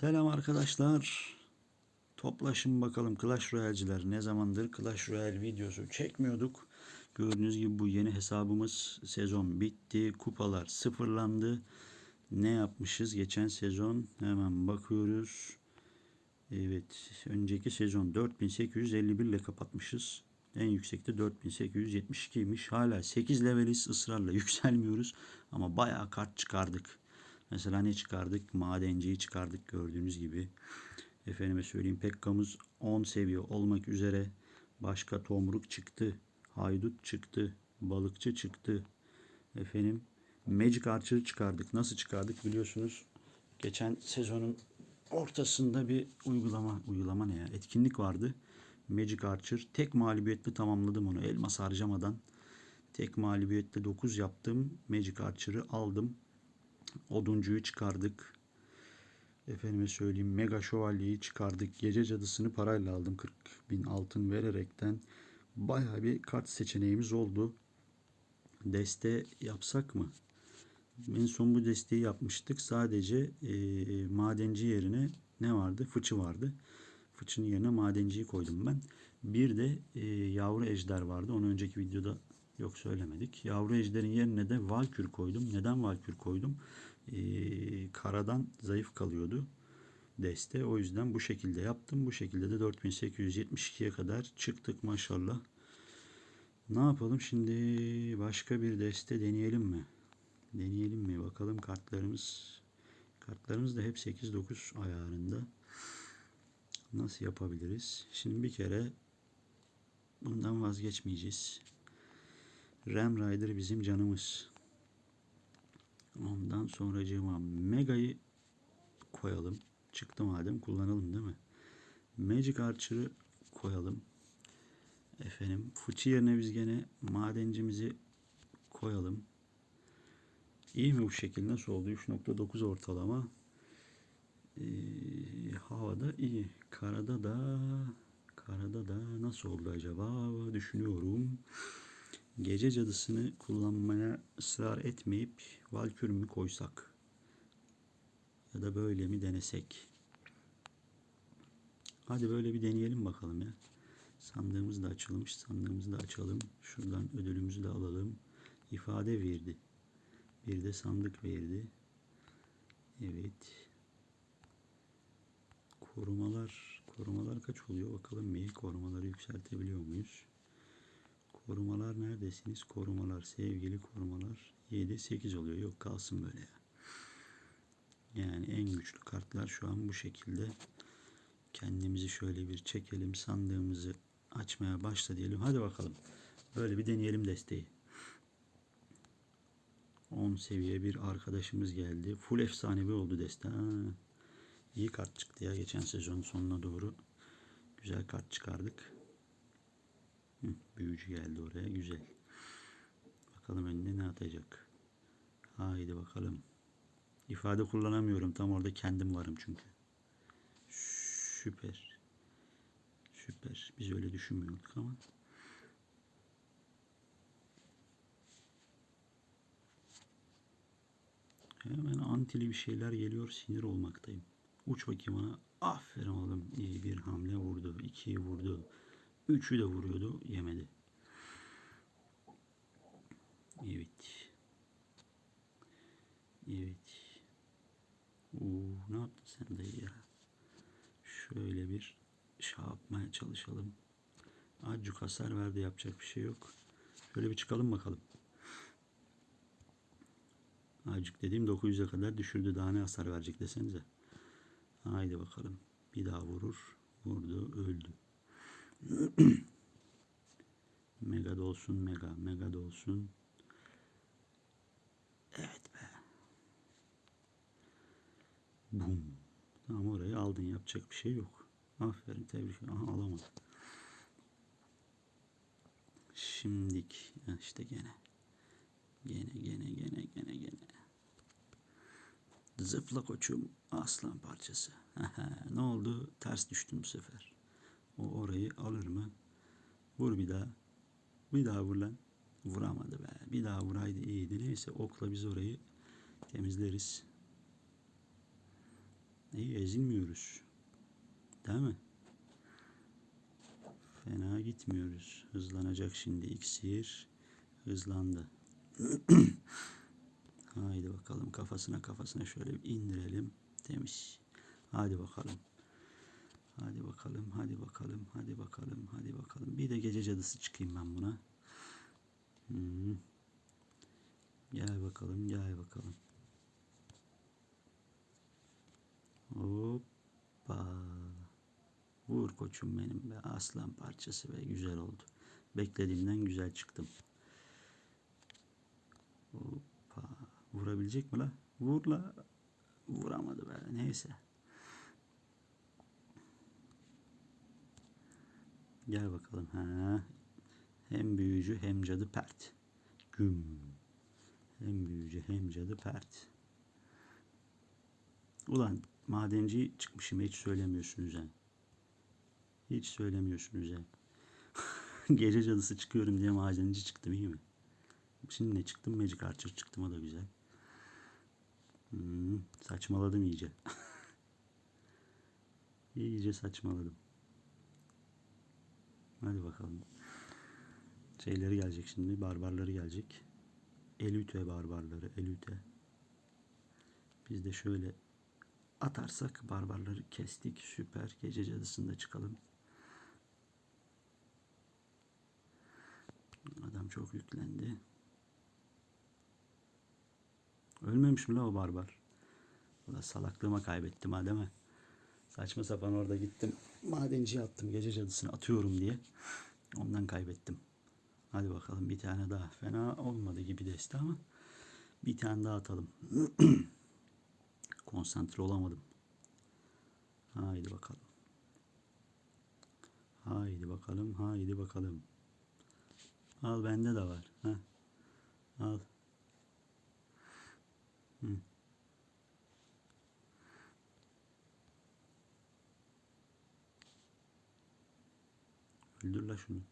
Selam arkadaşlar. Toplaşın bakalım Clash Royale'ciler. Ne zamandır Clash Royale videosu çekmiyorduk. Gördüğünüz gibi bu yeni hesabımız sezon bitti. Kupalar sıfırlandı. Ne yapmışız geçen sezon? Hemen bakıyoruz. Evet. Önceki sezon 4851 ile kapatmışız. En yüksekte 4872'ymiş. Hala 8 leveliz ısrarla yükselmiyoruz. Ama bayağı kart çıkardık. Mesela ne çıkardık? Madenciyi çıkardık gördüğünüz gibi. Efendime söyleyeyim Pekka'mız 10 seviye olmak üzere. Başka tomruk çıktı. Haydut çıktı. Balıkçı çıktı. Efendim Magic Archer çıkardık. Nasıl çıkardık biliyorsunuz. Geçen sezonun ortasında bir uygulama, uygulama ne ya? Etkinlik vardı. Magic Archer. Tek mağlubiyetle tamamladım onu. Elmas harcamadan. Tek mağlubiyetle 9 yaptım. Magic Archer'ı aldım. Oduncuyu çıkardık. Efendime söyleyeyim Mega Şövalyeyi çıkardık. Gece cadısını parayla aldım. 40 bin altın vererekten. Baya bir kart seçeneğimiz oldu. Deste yapsak mı? En son bu desteği yapmıştık. Sadece e, madenci yerine ne vardı? Fıçı vardı. Fıçının yerine madenciyi koydum ben. Bir de e, yavru ejder vardı. Onu önceki videoda yok söylemedik. Yavru ejderin yerine de valkür koydum. Neden valkür koydum? Ee, karadan zayıf kalıyordu deste. O yüzden bu şekilde yaptım. Bu şekilde de 4872'ye kadar çıktık maşallah. Ne yapalım şimdi? Başka bir deste deneyelim mi? Deneyelim mi? Bakalım kartlarımız kartlarımız da hep 8-9 ayarında. Nasıl yapabiliriz? Şimdi bir kere bundan vazgeçmeyeceğiz. Ram Rider bizim canımız. Ondan sonracığıma Mega'yı koyalım. Çıktı madem kullanalım değil mi? Magic Archer'ı koyalım. Efendim fıçı yerine biz gene madencimizi koyalım. İyi mi bu şekil? Nasıl oldu? 3.9 ortalama. Ee, havada iyi. Karada da karada da nasıl oldu acaba? Düşünüyorum. Gece cadısını kullanmaya ısrar etmeyip valkür mü koysak? Ya da böyle mi denesek? Hadi böyle bir deneyelim bakalım ya. Sandığımız da açılmış. Sandığımızı da açalım. Şuradan ödülümüzü de alalım. İfade verdi. Bir de sandık verdi. Evet. Korumalar. Korumalar kaç oluyor? Bakalım bir korumaları yükseltebiliyor muyuz? Korumalar neredesiniz? Korumalar sevgili korumalar. 7 8 oluyor. Yok kalsın böyle ya. Yani en güçlü kartlar şu an bu şekilde. Kendimizi şöyle bir çekelim. Sandığımızı açmaya başla diyelim. Hadi bakalım. Böyle bir deneyelim desteği. 10 seviye bir arkadaşımız geldi. Full efsanevi oldu deste. Ha. İyi kart çıktı ya geçen sezon sonuna doğru. Güzel kart çıkardık. Büyücü geldi oraya. Güzel. Bakalım önüne ne atacak. Haydi bakalım. İfade kullanamıyorum. Tam orada kendim varım çünkü. Süper. Süper. Biz öyle düşünmüyorduk ama. Hemen antili bir şeyler geliyor. Sinir olmaktayım. Uç bakayım ona. Aferin oğlum. İyi bir hamle vurdu. İkiyi vurdu. Üçü de vuruyordu. Yemedi. Evet. Evet. Oo, ne yaptın sen de ya? Şöyle bir şey yapmaya çalışalım. Acık hasar verdi yapacak bir şey yok. Şöyle bir çıkalım bakalım. Acık dediğim 900'e kadar düşürdü. Daha ne hasar verecek desenize. Haydi bakalım. Bir daha vurur. Vurdu. Öldü. mega da olsun. Mega. Mega da olsun. Evet be. Bum. Tamam orayı aldın. Yapacak bir şey yok. Aferin. Tebrik. Aha alamadım. Şimdik. işte gene. Gene gene gene gene gene. Zıpla koçum aslan parçası. ne oldu? Ters düştüm bu sefer. O orayı alır mı? Vur bir daha. Bir daha vur lan. Vuramadı be. Bir daha vuraydı iyiydi. Neyse okla biz orayı temizleriz. İyi ezilmiyoruz. Değil mi? Fena gitmiyoruz. Hızlanacak şimdi iksir. Hızlandı. Haydi bakalım kafasına kafasına şöyle bir indirelim. Temiz. Hadi bakalım. Hadi bakalım, hadi bakalım, hadi bakalım, hadi bakalım. Bir de gece cadısı çıkayım ben buna. Hmm. Gel bakalım, gel bakalım. Hoppa. Vur koçum benim be. Aslan parçası be. Güzel oldu. Beklediğimden güzel çıktım. Hoppa. Vurabilecek mi la? Vur la. Vuramadı be. Neyse. Gel bakalım. Ha. Hem büyücü hem cadı pert. Güm. Hem büyücü hem cadı pert. Ulan madenci çıkmışım hiç söylemiyorsunuz ha. Hiç söylemiyorsunuz ha. Gece cadısı çıkıyorum diye madenci çıktım iyi mi? Şimdi ne çıktım? Magic Archer çıktım o da güzel. Hmm, saçmaladım iyice. iyice saçmaladım. Hadi bakalım. Şeyleri gelecek şimdi. Barbarları gelecek. Elüte barbarları. Elüte. Biz de şöyle atarsak barbarları kestik. Süper. Gece cadısında çıkalım. Adam çok yüklendi. Ölmemiş mi la o barbar? Ulan salaklığıma kaybettim ha değil mi? Saçma sapan orada gittim. Madenciye attım. Gece cadısını atıyorum diye. Ondan kaybettim. Hadi bakalım bir tane daha. Fena olmadı gibi deste ama bir tane daha atalım. Konsantre olamadım. Haydi bakalım. Haydi bakalım. Haydi bakalım. Al bende de var. Ha. Al. Hı. Öldür la şunu.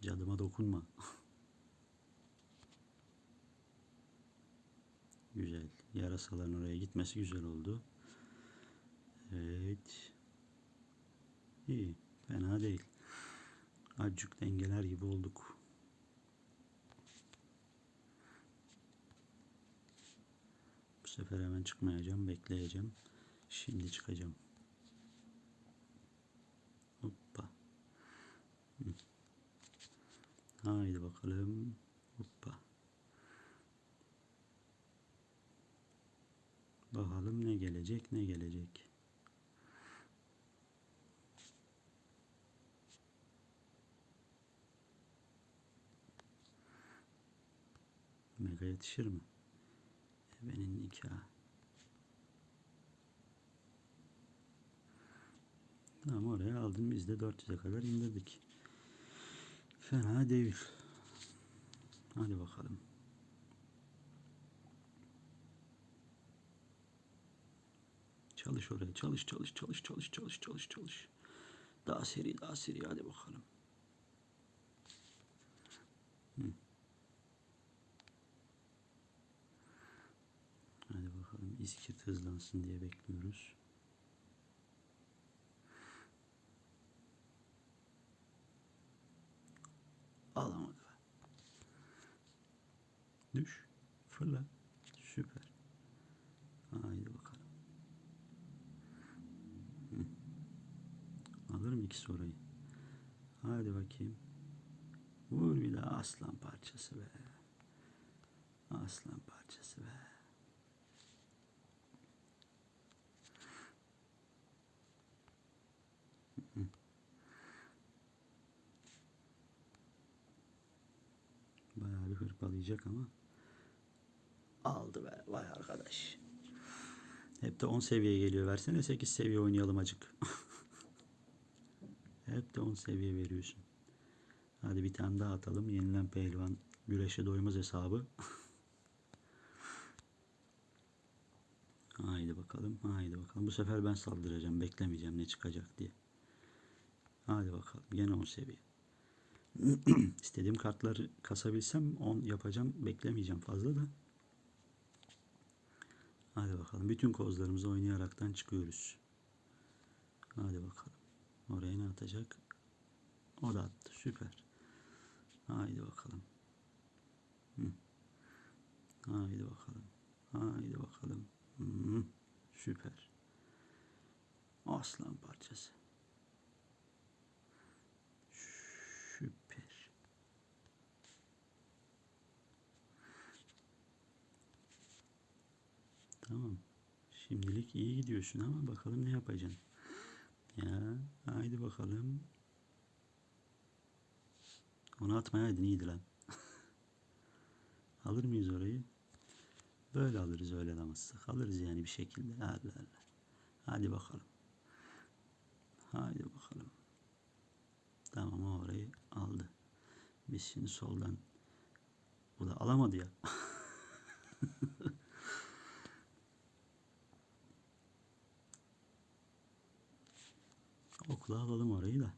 Cadıma dokunma. güzel. Yarasaların oraya gitmesi güzel oldu. Evet. İyi. Fena değil. Azıcık dengeler gibi olduk. Bu sefer hemen çıkmayacağım. Bekleyeceğim. Şimdi çıkacağım. Hoppa. Hı. Haydi bakalım. Hoppa. Bakalım ne gelecek ne gelecek. Mega yetişir mi? Benim nikah. Tamam oraya aldım. Biz de 400'e kadar indirdik. Fena değil. Hadi bakalım. Çalış oraya. Çalış, çalış, çalış, çalış, çalış, çalış, çalış. Daha seri, daha seri. Hadi bakalım. Hı. Hadi bakalım. İskirt hızlansın diye bekliyoruz. Alamadı. Düş. Fırla. Süper. Haydi bakalım. Alırım ikisi orayı. Hadi bakayım. Vur bir daha aslan parçası be. Aslan parçası be. Bayağı bir hırpalayacak ama. Aldı be vay arkadaş. Hep de 10 seviye geliyor. Versene 8 seviye oynayalım acık. Hep de 10 seviye veriyorsun. Hadi bir tane daha atalım. Yenilen pehlivan güreşe doymaz hesabı. haydi bakalım. Haydi bakalım. Bu sefer ben saldıracağım. Beklemeyeceğim ne çıkacak diye. Hadi bakalım. Gene 10 seviye. İstediğim kartları kasabilsem 10 yapacağım. Beklemeyeceğim fazla da. Hadi bakalım. Bütün kozlarımızı oynayaraktan çıkıyoruz. Hadi bakalım. Oraya ne atacak? O da attı. Süper. Haydi bakalım. Hı. Haydi bakalım. Haydi bakalım. Hı. Süper. Aslan parçası. Süper. Tamam. Şimdilik iyi gidiyorsun ama bakalım ne yapacaksın. Ya haydi bakalım. Onu atmayaydın iyiydi lan. Alır mıyız orayı? Böyle alırız öyle alamazsak. Alırız yani bir şekilde. Hadi, hadi. hadi bakalım. Haydi bakalım. Tamam orayı aldı. Biz şimdi soldan bu da alamadı ya. Okla alalım orayı da.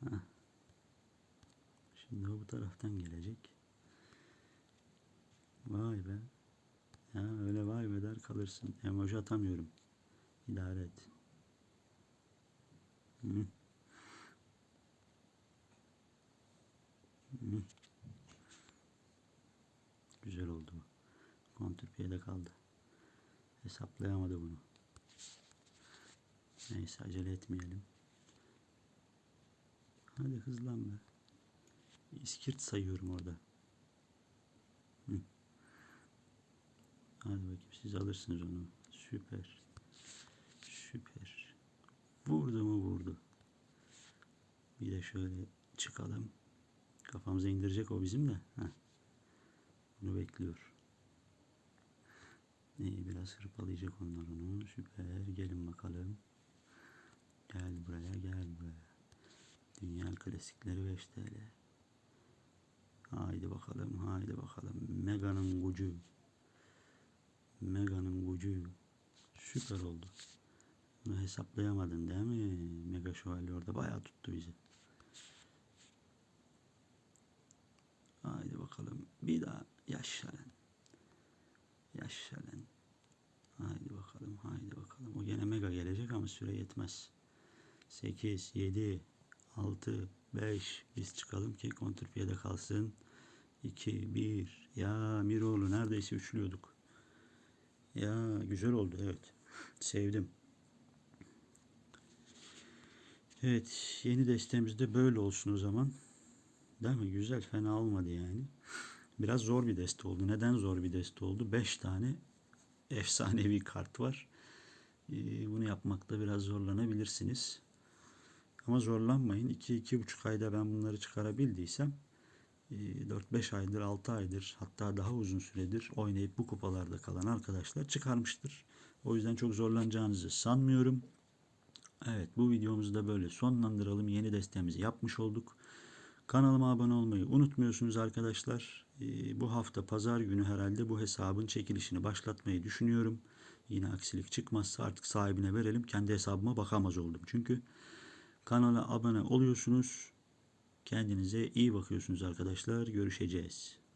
Heh. Şimdi bu taraftan gelecek. Vay be. Ya öyle vay be der kalırsın. Emoji atamıyorum. İdare et. Güzel oldu bu. Kontrpiyede kaldı. Hesaplayamadı bunu. Neyse acele etmeyelim. Hadi hızlan be. İskirt sayıyorum orada. Hı. Hadi bakayım siz alırsınız onu. Süper. Süper. Vurdu mu vurdu. Bir de şöyle çıkalım. Kafamıza indirecek o bizim de. Heh. Bunu bekliyor. İyi biraz hırpalayacak onlar onu. Süper. Gelin bakalım. Gel buraya gel buraya. Dünya klasikleri 5 TL. Haydi bakalım haydi bakalım. Mega'nın gücü. Mega'nın gücü. Süper oldu. Bunu hesaplayamadın değil mi? Mega şövalye orada bayağı tuttu bizi. Haydi bakalım. Bir daha yaşa lan. Yaşa lan. Haydi bakalım haydi bakalım. O gene mega gelecek ama süre yetmez. 8, 7, 6, 5 biz çıkalım ki kontrpiyede kalsın. 2, 1. Ya Miroğlu neredeyse üçlüyorduk. Ya güzel oldu evet. Sevdim. Evet yeni destemiz de böyle olsun o zaman. Değil mi? Güzel fena olmadı yani. Biraz zor bir deste oldu. Neden zor bir deste oldu? 5 tane efsanevi kart var. Ee, bunu yapmakta biraz zorlanabilirsiniz. Ama zorlanmayın. 2-2,5 ayda ben bunları çıkarabildiysem 4-5 aydır, 6 aydır hatta daha uzun süredir oynayıp bu kupalarda kalan arkadaşlar çıkarmıştır. O yüzden çok zorlanacağınızı sanmıyorum. Evet bu videomuzu da böyle sonlandıralım. Yeni destemizi yapmış olduk. Kanalıma abone olmayı unutmuyorsunuz arkadaşlar. Ee, bu hafta pazar günü herhalde bu hesabın çekilişini başlatmayı düşünüyorum. Yine aksilik çıkmazsa artık sahibine verelim. Kendi hesabıma bakamaz oldum. Çünkü kanala abone oluyorsunuz. Kendinize iyi bakıyorsunuz arkadaşlar. Görüşeceğiz.